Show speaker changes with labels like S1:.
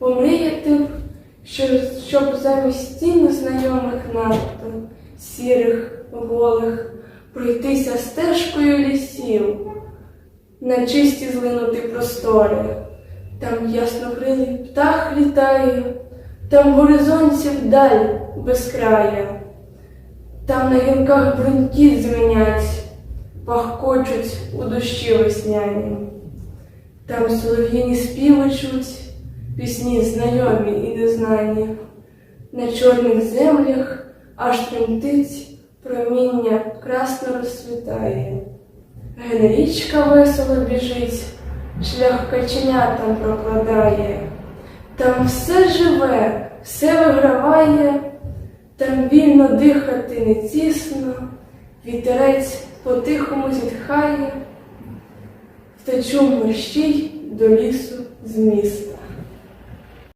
S1: Б, що, щоб замість стін знайомих надто, сірих, голих, пройтися стежкою лісів, на чисті злинути простори. Там яснокрилий птах літає, там горизонтів вдаль безкрая, там на гілках бруньки дзвенять, пахкочуть у дощі весняні. Там солов'їні співи чуть, пісні знайомі і незнані. На чорних землях аж тремтить проміння красно розцвітає. Ген річка весело біжить, шлях каченятам прокладає. Там все живе, все виграває, там вільно дихати не тісно, вітерець по-тихому зітхає, втечу мерщій до лісу з міста.